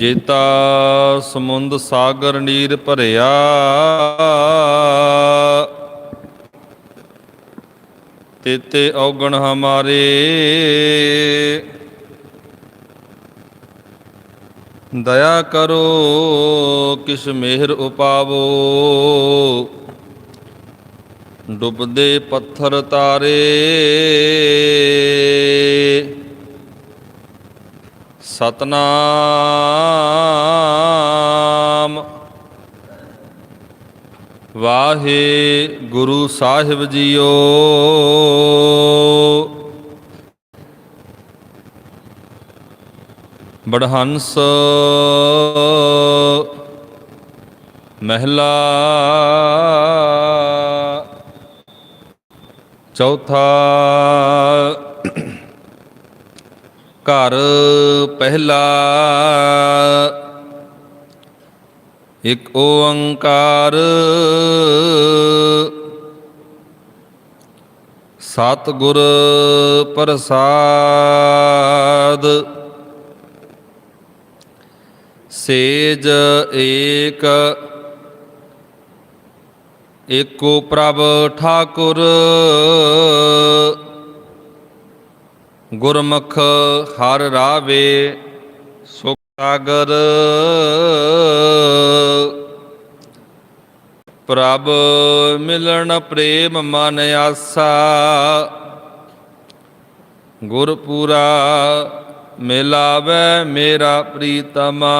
ਜੇਤਾ ਸਮੁੰਦ ਸਾਗਰ ਨੀਰ ਭਰਿਆ। ਤੇਤੇ ਔਗਣ ਹਮਾਰੇ। ਦਇਆ ਕਰੋ, ਕਿਸ ਮਿਹਰ ਉਪਾਵੋ। ਡੁੱਬਦੇ ਪੱਥਰ ਤਾਰੇ। ਸਤਨਾਮ। ਵਾਹੇ ਗੁਰੂ ਸਾਹਿਬ ਜੀਓ। ਬੜਹੰਸ ਮਹਿਲਾ। ਚੌਥਾ ਘਰ ਪਹਿਲਾ। ਇਕ ਓੰਕਾਰ। ਸਤਿਗੁਰ ਪ੍ਰਸਾਦ। ਸੇਜ ਏਕ। ਏਕੋ ਪ੍ਰਭ ਠਾਕੁਰ। ਗੁਰਮੁਖ ਹਰ ਰਾਵੇ, ਸੁਖ ਸਾਗਰ। ਪ੍ਰਭ ਮਿਲਣ ਪ੍ਰੇਮ ਮਨ ਆਸਾ। ਗੁਰਪੂਰਾ ਮਿਲਾਵੇ ਮੇਰਾ ਪ੍ਰੀਤਮਾ।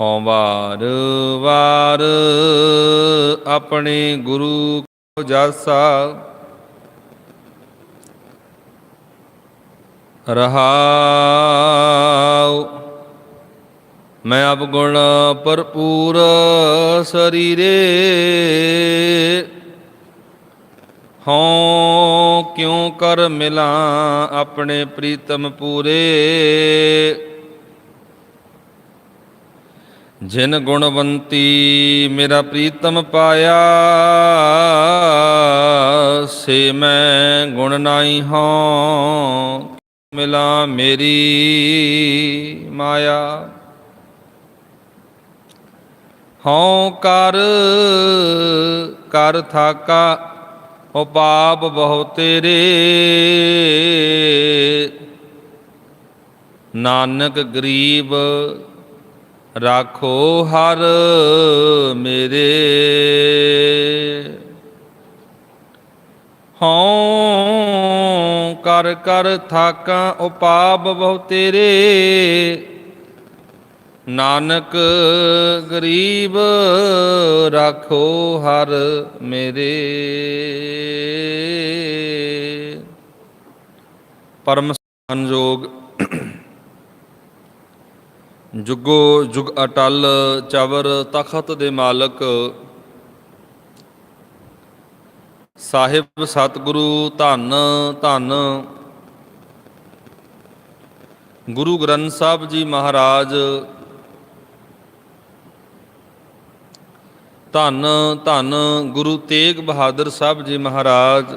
ਹਉ ਵਾਰ ਵਾਰ ਆਪਣੇ ਗੁਰੂ ਕੋ ਜਾਸਾ। ਰਹਾਉ। ਮੈਂ ਅਬ ਗੁਣ ਭਰਪੂਰ ਸਰੀਰੇ। ਹਉ ਕਿਉ ਕਰ ਮਿਲਾਂ ਆਪਣੇ ਪ੍ਰੀਤਮ ਪੂਰੇ। ਜਿਨ ਗੁਣਵੰਤੀ ਮੇਰਾ ਪ੍ਰੀਤਮ ਪਾਇਆ, ਸੇ ਮੈਂ ਗੁਣ ਨਾਈ ਹਾਂ ਮਿਲਾ ਮੇਰੀ ਮਾਇਆ। ਹਉ ਕਰ ਕਰ ਥਾਕਾ, ਉਹ ਪਾਪ ਬਹੁ ਤੇਰੇ। ਨਾਨਕ ਗਰੀਬ ਰਾਖੋ ਹਰ ਮੇਰੇ। ਹਉ ਕਰ ਕਰ ਥਾਕਾਂ ਉਪਾਪ ਬਹੁ ਤੇਰੇ। ਨਾਨਕ ਗਰੀਬ ਰਾਖੋ ਹਰ ਮੇਰੇ। ਪਰਮ ਸੰਜੋਗ ਜੁਗੋ ਜੁਗ ਅਟਲ ਚਵਰ ਤਖਤ ਦੇ ਮਾਲਕ ਸਾਹਿਬ ਸਤਿਗੁਰੂ ਧੰਨ ਧੰਨ। ਗੁਰੂ ਗ੍ਰੰਥ ਸਾਹਿਬ ਜੀ ਮਹਾਰਾਜ, ਧੰਨ ਧੰਨ। ਗੁਰੂ ਤੇਗ ਬਹਾਦਰ ਸਾਹਿਬ ਜੀ ਮਹਾਰਾਜ,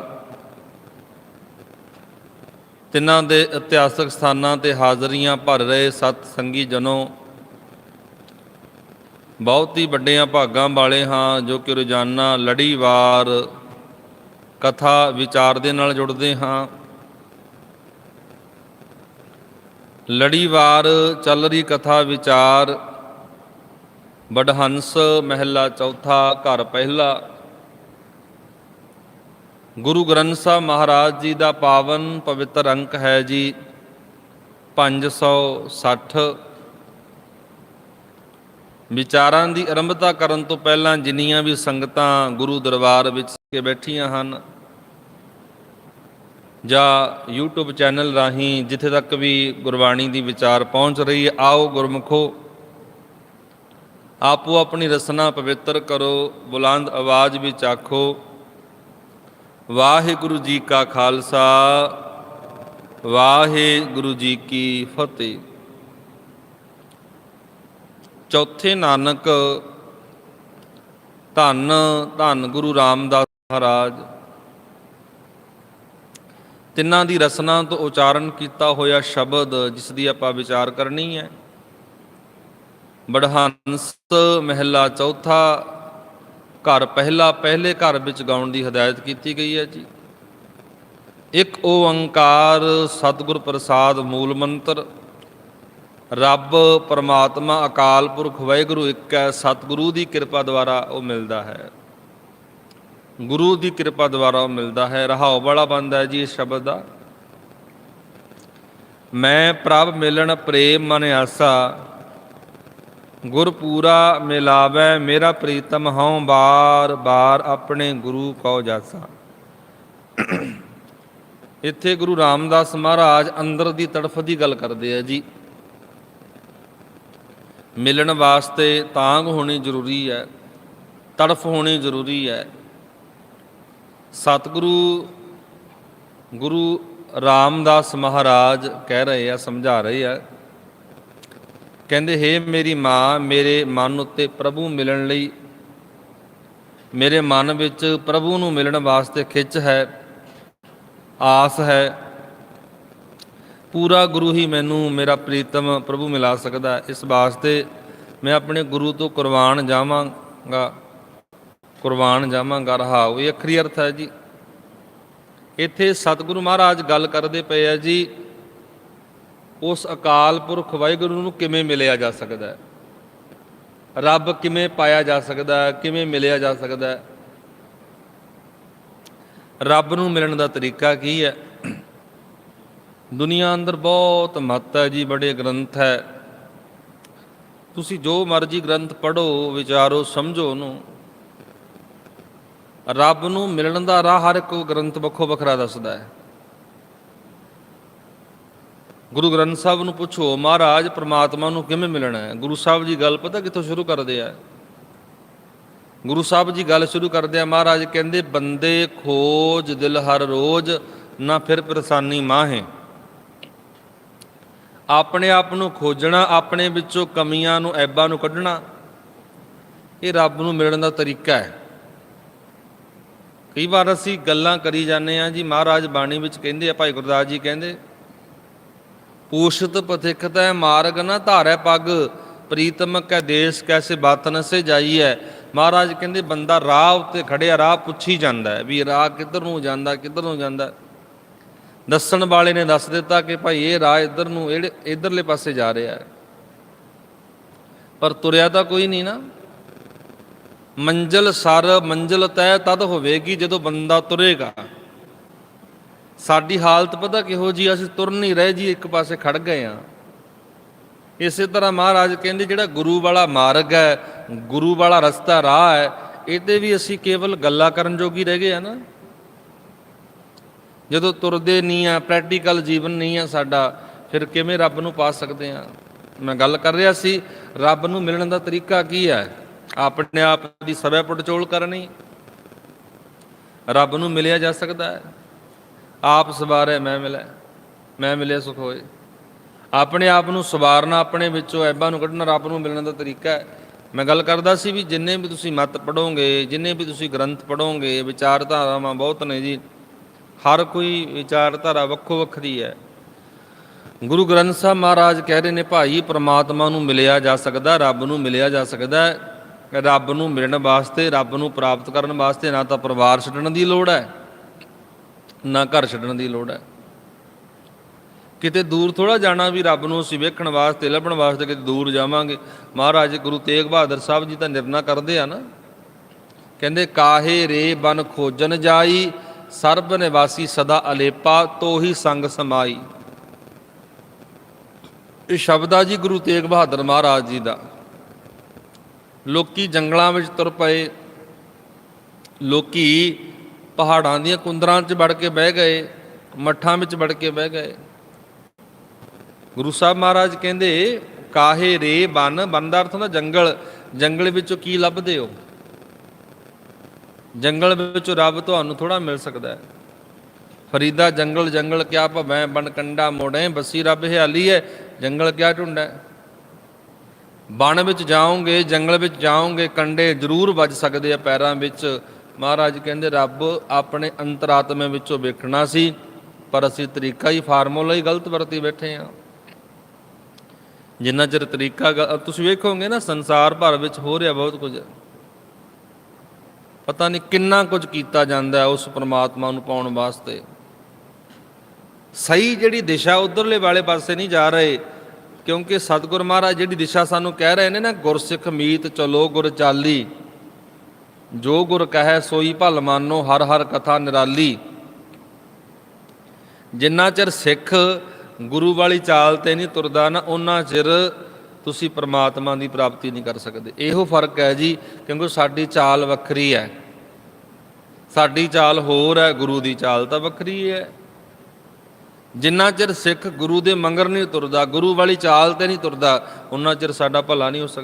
ਤਿੰਨਾਂ ਦੇ ਇਤਿਹਾਸਕ ਸਥਾਨਾਂ ਤੇ ਹਾਜ਼ਰੀਆਂ ਭਰ ਰਹੇ ਸਤ ਸੰਗੀ ਜਨੋ। ਬਹੁਤ ਹੀ ਵੱਡਿਆਂ ਭਾਗਾਂ ਵਾਲੇ ਹਾਂ, ਜੋ ਕਿ ਰੋਜ਼ਾਨਾ ਲੜੀਵਾਰ ਕਥਾ ਵਿਚਾਰ ਦੇ ਨਾਲ ਜੁੜਦੇ ਹਾਂ। ਲੜੀਵਾਰ ਚੱਲ ਰਹੀ ਕਥਾ ਵਿਚਾਰ ਬਡਹੰਸ ਮਹਿਲਾ ਚੌਥਾ ਘਰ ਪਹਿਲਾ। ਗੁਰੂ ਗ੍ਰੰਥ ਸਾਹਿਬ ਮਹਾਰਾਜ ਜੀ ਦਾ ਪਾਵਨ ਪਵਿੱਤਰ ਅੰਕ ਹੈ ਜੀ 560 ਵਿਚਾਰਾਂ ਦੀ ਆਰੰਭਤਾ ਕਰਨ ਤੋਂ ਪਹਿਲਾਂ ਜਿੰਨੀਆਂ ਵੀ ਸੰਗਤਾਂ ਗੁਰੂ ਦਰਬਾਰ ਵਿੱਚ ਕੇ ਬੈਠੀਆਂ ਹਨ ਜਾਂ YouTube ਚੈਨਲ ਰਾਹੀਂ ਜਿੱਥੇ ਤੱਕ ਵੀ ਗੁਰਬਾਣੀ ਦੀ ਵਿਚਾਰ ਪਹੁੰਚ ਰਹੀ ਹੈ, ਆਓ ਗੁਰਮੁਖੋ। ਆਪੋ ਆਪਣੀ ਰਸਨਾ ਪਵਿੱਤਰ ਕਰੋ, ਬੁਲੰਦ ਆਵਾਜ਼ ਵਿੱਚ ਆਖੋ, ਵਾਹਿਗੁਰੂ ਜੀ ਕਾ ਖਾਲਸਾ, ਵਾਹਿਗੁਰੂ ਜੀ ਕੀ ਫਤਿਹ। ਚੌਥੇ ਨਾਨਕ, ਧੰਨ ਧੰਨ ਗੁਰੂ ਰਾਮਦਾਸ ਮਹਾਰਾਜ। ਤਿੰਨਾਂ ਦੀ ਰਸਨਾ ਤੋਂ ਉਚਾਰਨ ਕੀਤਾ ਹੋਇਆ ਸ਼ਬਦ ਜਿਸ ਦੀ ਆਪਾਂ ਵਿਚਾਰ ਕਰਨੀ ਹੈ। ਬੜਹੰਸ ਮਹਿਲਾ ਚੌਥਾ, ਘਰ ਪਹਿਲਾ, ਪਹਿਲੇ ਘਰ ਵਿੱਚ ਗਾਉਣ ਦੀ ਹਦਾਇਤ ਕੀਤੀ ਗਈ ਹੈ ਜੀ। ਇੱਕ ਓੰਕਾਰ, ਸਤਿਗੁਰ ਪ੍ਰਸਾਦ ਮੂਲ ਮੰਤਰ, ਰੱਬ ਪਰਮਾਤਮਾ ਅਕਾਲ ਪੁਰਖ, ਵਾਹਿਗੁਰੂ ਇੱਕ ਹੈ, ਸਤਿਗੁਰੂ ਦੀ ਕਿਰਪਾ ਦੁਆਰਾ ਉਹ ਮਿਲਦਾ ਹੈ। ਗੁਰੂ ਦੀ ਕਿਰਪਾ ਦੁਆਰਾ ਉਹ ਮਿਲਦਾ ਹੈ, ਰਹਾਉ ਵਾਲਾ ਬੰਦਾ ਹੈ ਜੀ ਇਸ ਸ਼ਬਦ ਦਾ। ਮੈਂ ਪ੍ਰਭ ਮਿਲਣ ਪ੍ਰੇਮ ਮਨ ਆਸਾ ਗੁਰ ਪੂਰਾ ਮਿਲਾਵੇ ਮੇਰਾ ਪ੍ਰੀਤਮ ਹਉ ਬਾਰ ਬਾਰ ਆਪਣੇ ਗੁਰੂ ਕਉ ਜਾਸਾ। ਇੱਥੇ ਗੁਰੂ ਰਾਮਦਾਸ ਮਹਾਰਾਜ ਅੰਦਰ ਦੀ ਤੜਫ ਦੀ ਗੱਲ ਕਰਦੇ ਆ ਜੀ। ਮਿਲਣ ਵਾਸਤੇ ਤਾਂਗ ਹੋਣੀ ਜ਼ਰੂਰੀ ਹੈ, ਤੜਫ ਹੋਣੀ ਜ਼ਰੂਰੀ ਹੈ। ਸਤਿਗੁਰੂ ਗੁਰੂ ਰਾਮਦਾਸ ਮਹਾਰਾਜ ਕਹਿ ਰਹੇ ਆ, ਸਮਝਾ ਰਹੇ ਆ। ਕਹਿੰਦੇ, ਹੈ ਮੇਰੀ ਮਾਂ, ਮੇਰੇ ਮਨ ਉੱਤੇ ਪ੍ਰਭੂ ਮਿਲਣ ਲਈ, ਮੇਰੇ ਮਨ ਵਿੱਚ ਪ੍ਰਭੂ ਨੂੰ ਮਿਲਣ ਵਾਸਤੇ ਖਿੱਚ ਹੈ, ਆਸ ਹੈ। ਪੂਰਾ ਗੁਰੂ ਹੀ ਮੈਨੂੰ, ਮੇਰਾ ਪ੍ਰੀਤਮ ਪ੍ਰਭੂ ਮਿਲਾ ਸਕਦਾ। ਇਸ ਵਾਸਤੇ ਮੈਂ ਆਪਣੇ ਗੁਰੂ ਤੋਂ ਕੁਰਬਾਨ ਜਾਵਾਂਗਾ। ਕੁਰਬਾਨ ਜਾਵਾਂਗਾ ਰਹਾਉ ਇਹ ਅਖਰੀ ਅਰਥ ਹੈ ਜੀ। ਇੱਥੇ ਸਤਿਗੁਰੂ ਮਹਾਰਾਜ ਗੱਲ ਕਰਦੇ ਪਏ ਆ ਜੀ, ਉਸ ਅਕਾਲ ਪੁਰਖ ਵਾਹਿਗੁਰੂ ਨੂੰ ਕਿਵੇਂ ਮਿਲਿਆ ਜਾ ਸਕਦਾ ਹੈ? ਰੱਬ ਕਿਵੇਂ ਪਾਇਆ ਜਾ ਸਕਦਾ ਹੈ? ਕਿਵੇਂ ਮਿਲਿਆ ਜਾ ਸਕਦਾ ਹੈ? ਰੱਬ ਨੂੰ ਮਿਲਣ ਦਾ ਤਰੀਕਾ ਕੀ ਹੈ? ਦੁਨੀਆ ਅੰਦਰ ਬਹੁਤ ਮਹੱਤ ਹੈ ਜੀ, ਬੜੇ ਗ੍ਰੰਥ ਹੈ। ਤੁਸੀਂ ਜੋ ਮਰਜ਼ੀ ਗ੍ਰੰਥ ਪੜੋ ਵਿਚਾਰੋ, ਸਮਝੋ ਉਹਨੂੰ। ਰੱਬ ਨੂੰ ਮਿਲਣ ਦਾ ਰਾਹ ਹਰ ਇੱਕ ਗ੍ਰੰਥ ਵੱਖੋ ਵੱਖਰਾ ਦੱਸਦਾ ਹੈ। ਗੁਰੂ ਗ੍ਰੰਥ ਸਾਹਿਬ ਨੂੰ ਪੁੱਛੋ, ਮਹਾਰਾਜ, ਪ੍ਰਮਾਤਮਾ ਨੂੰ ਕਿਵੇਂ ਮਿਲਣਾ ਹੈ? ਗੁਰੂ ਸਾਹਿਬ ਜੀ ਗੱਲ ਪਤਾ ਕਿੱਥੋਂ ਸ਼ੁਰੂ ਕਰਦੇ ਆ? ਗੁਰੂ ਸਾਹਿਬ ਜੀ ਗੱਲ ਸ਼ੁਰੂ ਕਰਦੇ ਆ, ਮਹਾਰਾਜ ਕਹਿੰਦੇ, ਬੰਦੇ ਖੋਜ ਦਿਲ ਹਰ ਰੋਜ਼, ਨਾ ਫਿਰ ਪਰੇਸ਼ਾਨੀ ਮਾਹੇ। ਆਪਣੇ ਆਪ ਨੂੰ ਖੋਜਣਾ, ਆਪਣੇ ਵਿੱਚੋਂ ਕਮੀਆਂ ਨੂੰ, ਐਬਾਂ ਨੂੰ ਕੱਢਣਾ, ਇਹ ਰੱਬ ਨੂੰ ਮਿਲਣ ਦਾ ਤਰੀਕਾ ਹੈ। ਕਈ ਵਾਰ ਅਸੀਂ ਗੱਲਾਂ ਕਰੀ ਜਾਂਦੇ ਆ ਜੀ, ਮਹਾਰਾਜ ਬਾਣੀ ਵਿੱਚ ਕਹਿੰਦੇ ਆ, ਭਾਈ ਗੁਰਦਾਸ ਜੀ ਕਹਿੰਦੇ, ਪੂਸ਼ਤ ਪਥਿਕਤੈ ਮਾਰਗ ਨਾ ਧਾਰੈ ਪੱਗ, ਪ੍ਰੀਤਮ ਕੈ ਦੇਸ਼ ਕੈਸੇ ਬਾਤਨ ਸੇ ਜਾਈਐ। ਮਹਾਰਾਜ ਕਹਿੰਦੇ, ਬੰਦਾ ਰਾਹ ਉੱਤੇ ਖੜਿਆ, ਰਾਹ ਪੁੱਛੀ ਜਾਂਦਾ ਵੀ ਰਾਹ ਕਿੱਧਰ ਨੂੰ ਜਾਂਦਾ, ਕਿੱਧਰ ਨੂੰ ਜਾਂਦਾ। ਦੱਸਣ ਵਾਲੇ ਨੇ ਦੱਸ ਦਿੱਤਾ ਕਿ ਭਾਈ ਇਹ ਰਾਹ ਇੱਧਰ ਨੂੰ ਇਹੜੇ ਇਧਰਲੇ ਪਾਸੇ ਜਾ ਰਿਹਾ ਪਰ ਤੁਰਿਆ ਤਾਂ ਕੋਈ ਨਹੀਂ ਨਾ। ਮੰਜ਼ਲ ਸਰ, ਮੰਜ਼ਲ ਤੈ ਤਦ ਹੋਵੇਗੀ ਜਦੋਂ ਬੰਦਾ ਤੁਰੇਗਾ। ਸਾਡੀ ਹਾਲਤ ਪਤਾ ਕਿਹੋ ਜੀ ਅਸੀਂ ਤੁਰ ਨਹੀਂ ਰਹੇ ਜੀ, ਇੱਕ ਪਾਸੇ ਖੜ ਗਏ ਆ। ਇਸੇ ਤਰ੍ਹਾਂ ਮਹਾਰਾਜ ਕਹਿੰਦੇ ਜਿਹੜਾ ਗੁਰੂ ਵਾਲਾ ਮਾਰਗ ਹੈ, ਗੁਰੂ ਵਾਲਾ ਰਸਤਾ, ਰਾਹ ਹੈ ਇਹਤੇ ਵੀ ਅਸੀਂ ਕੇਵਲ ਗੱਲਾਂ ਕਰਨ ਜੋਗੀ ਰਹਿ ਗਏ ਆ ਨਾ। ਜਦੋਂ ਤੁਰਦੇ ਨਹੀਂ ਆ ਪ੍ਰੈਕਟੀਕਲ ਜੀਵਨ ਨਹੀਂ ਆ ਸਾਡਾ, ਫਿਰ ਕਿਵੇਂ ਰੱਬ ਨੂੰ ਪਾ ਸਕਦੇ ਆ? ਮੈਂ ਗੱਲ ਕਰ ਰਿਹਾ ਸੀ, ਰੱਬ ਨੂੰ ਮਿਲਣ ਦਾ ਤਰੀਕਾ ਕੀ ਹੈ? ਆਪਣੇ ਆਪ ਦੀ ਸਵੈ ਪੜਚੋਲ ਕਰਨੀ। ਰੱਬ ਨੂੰ ਮਿਲਿਆ ਜਾ ਸਕਦਾ ਹੈ। ਆਪ ਸਵਾਰੇ ਮੈਂ ਮਿਲਿਆ। ਮੈਂ ਮਿਲਿਆ ਸੁਖ ਹੋਏ। ਆਪਣੇ ਆਪ ਨੂੰ ਸਵਾਰਨਾ ਆਪਣੇ ਵਿੱਚੋਂ ਐਬਾਂ ਨੂੰ ਕੱਢਣਾ ਰੱਬ ਨੂੰ ਮਿਲਣ ਦਾ ਤਰੀਕਾ ਹੈ। ਮੈਂ ਗੱਲ ਕਰਦਾ ਸੀ ਵੀ ਜਿੰਨੇ ਵੀ ਤੁਸੀਂ ਮਤ ਪੜੋਗੇ ਜਿੰਨੇ ਵੀ ਤੁਸੀਂ ਗ੍ਰੰਥ ਪੜੋਗੇ ਵਿਚਾਰਧਾਰਾਵਾਂ ਬਹੁਤ ਨੇ ਜੀ। ਹਰ ਕੋਈ ਵਿਚਾਰਧਾਰਾ ਵੱਖੋ ਵੱਖਰੀ ਹੈ। ਗੁਰੂ ਗ੍ਰੰਥ ਸਾਹਿਬ ਮਹਾਰਾਜ ਕਹਿ ਰਹੇ ਨੇ, ਭਾਈ, ਪ੍ਰਮਾਤਮਾ ਨੂੰ ਮਿਲਿਆ ਜਾ ਸਕਦਾ, ਰੱਬ ਨੂੰ ਮਿਲਿਆ ਜਾ ਸਕਦਾ ਰੱਬ ਨੂੰ ਮਿਲਣ ਵਾਸਤੇ, ਰੱਬ ਨੂੰ ਪ੍ਰਾਪਤ ਕਰਨ ਵਾਸਤੇ ਨਾ ਤਾਂ ਪਰਿਵਾਰ ਛੱਡਣ ਦੀ ਲੋੜ ਹੈ, ਨਾ ਘਰ ਛੱਡਣ ਦੀ ਲੋੜ ਹੈ। ਕਿਤੇ ਦੂਰ ਥੋੜਾ ਜਾਣਾ ਵੀ ਰੱਬ ਨੂੰ ਅਸੀਂ ਵੇਖਣ ਵਾਸਤੇ, ਲੱਭਣ ਵਾਸਤੇ ਕਿਤੇ ਦੂਰ ਜਾਵਾਂਗੇ। ਮਹਾਰਾਜ ਗੁਰੂ ਤੇਗ ਬਹਾਦਰ ਸਾਹਿਬ ਜੀ ਤਾਂ ਨਿਰਣਾ ਕਰਦੇ ਆ ਨਾ। ਕਹਿੰਦੇ, ਕਾਹੇ ਰੇ ਬਨ ਖੋਜਨ ਜਾਈ, ਸਰਬ ਨਿਵਾਸੀ ਸਦਾ ਅਲੇਪਾ, ਤੋਹੀ ਸੰਗ ਸਮਾਈ। ਇਹ ਸ਼ਬਦ ਆ ਜੀ ਗੁਰੂ ਤੇਗ ਬਹਾਦਰ ਮਹਾਰਾਜ ਜੀ ਦਾ। ਲੋਕੀ ਜੰਗਲਾਂ ਵਿੱਚ ਤੁਰ ਪਏ। ਲੋਕੀ ਪਹਾੜਾਂ ਦੀਆਂ ਕੁੰਦਰਾਂ 'ਚ ਵੜ ਕੇ ਬਹਿ ਗਏ, ਮੱਠਾਂ ਵਿੱਚ ਵੜ ਕੇ ਬਹਿ ਗਏ। ਗੁਰੂ ਸਾਹਿਬ ਮਹਾਰਾਜ ਕਹਿੰਦੇ, ਕਾਹੇ ਰੇ ਬਨ ਬਨ ਦਾ ਅਰਥ ਹੁੰਦਾ ਜੰਗਲ। ਜੰਗਲ ਵਿੱਚੋਂ ਕੀ ਲੱਭਦੇ ਹੋ? ਜੰਗਲ ਵਿੱਚੋਂ ਰੱਬ ਤੁਹਾਨੂੰ ਥੋੜਾ ਮਿਲ ਸਕਦਾ ਹੈ। ਫਰੀਦਾ ਜੰਗਲ ਜੰਗਲ ਕਿਆ ਭਵੈ? ਬਨ ਕੰਡਾ ਮੋੜੇ, ਬਸੀ ਰੱਬ ਹਿਆਲੀ ਹੈ। ਜੰਗਲ ਕਿਆ ਢੁੰਡਾ? ਬਣ ਵਿੱਚ ਜਾਓਗੇ, ਜੰਗਲ ਵਿੱਚ ਜਾਓਗੇ, ਕੰਡੇ ਜ਼ਰੂਰ ਵੱਜ ਸਕਦੇ ਆ ਪੈਰਾਂ ਵਿੱਚ। ਮਹਾਰਾਜ ਕਹਿੰਦੇ, ਰੱਬ ਆਪਣੇ ਅੰਤਰਾਤਮੇ ਵਿੱਚੋਂ ਵੇਖਣਾ ਸੀ, ਪਰ ਅਸੀਂ ਤਰੀਕਾ ਹੀ, ਫਾਰਮੂਲਾ ਹੀ ਗਲਤ ਵਰਤੀ ਬੈਠੇ ਆ। ਜਿੰਨਾ ਚਿਰ ਤਰੀਕਾ ਗ- ਤੁਸੀਂ ਵੇਖੋਗੇ ਨਾ, ਸੰਸਾਰ ਭਰ ਵਿੱਚ ਹੋ ਰਿਹਾ ਬਹੁਤ ਕੁਝ। ਪਤਾ ਨਹੀਂ ਕਿੰਨਾ ਕੁਝ ਕੀਤਾ ਜਾਂਦਾ ਉਸ ਪ੍ਰਮਾਤਮਾ ਨੂੰ ਪਾਉਣ ਵਾਸਤੇ। ਸਹੀ ਜਿਹੜੀ ਦਿਸ਼ਾ ਉਧਰਲੇ ਵਾਲੇ ਪਾਸੇ ਨਹੀਂ ਜਾ ਰਹੇ ਕਿਉਂਕਿ ਸਤਿਗੁਰ ਮਹਾਰਾਜ ਜਿਹੜੀ ਦਿਸ਼ਾ ਸਾਨੂੰ ਕਹਿ ਰਹੇ ਨੇ ਨਾ ਗੁਰਸਿੱਖ ਮੀਤ ਚਲੋ ਗੁਰ ਚਾਲੀ। ਜੋ ਗੁਰ ਕਹੈ ਸੋਈ ਭਲ ਮਾਨੋ, ਹਰ ਹਰ ਕਥਾ ਨਿਰਾਲੀ। ਜਿੰਨਾ ਚਿਰ ਸਿੱਖ ਗੁਰੂ ਵਾਲੀ ਚਾਲ ਤੇ ਨਹੀਂ ਤੁਰਦਾ ਨਾ ਉਹਨਾਂ ਚਿਰ ਤੁਸੀਂ ਪ੍ਰਮਾਤਮਾ ਦੀ ਪ੍ਰਾਪਤੀ ਨਹੀਂ ਕਰ ਸਕਦੇ। ਇਹੋ ਫ਼ਰਕ ਹੈ ਜੀ, ਕਿਉਂਕਿ ਸਾਡੀ ਚਾਲ ਵੱਖਰੀ ਹੈ। ਸਾਡੀ ਚਾਲ ਹੋਰ ਹੈ, ਗੁਰੂ ਦੀ ਚਾਲ ਤਾਂ ਵੱਖਰੀ ਹੈ। ਜਿੰਨਾ ਚਿਰ ਸਿੱਖ ਗੁਰੂ ਦੇ ਮੰਗਰ ਨਹੀਂ ਤੁਰਦਾ, ਗੁਰੂ ਵਾਲੀ ਚਾਲ ਤੇ ਨਹੀਂ ਤੁਰਦਾ ਉਹਨਾਂ ਚਿਰ ਸਾਡਾ ਭਲਾ ਨਹੀਂ ਹੋ ਸਕਦਾ।